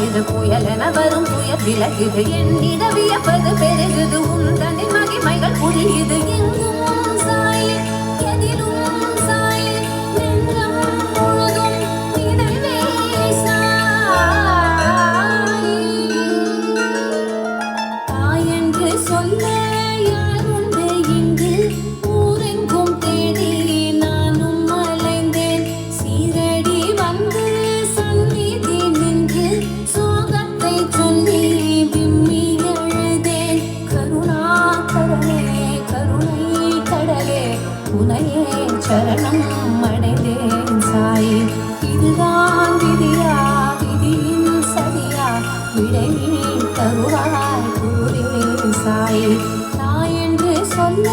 இது புயலென வரும் புயல் விலகுது என் வியப்பது சரணம் அடைந்தேன் சாய். இதுதான் விதியா விதியின் சரியா? விடை தருவாய் கூறினேன் சாயி. நான் என்று சொல்ல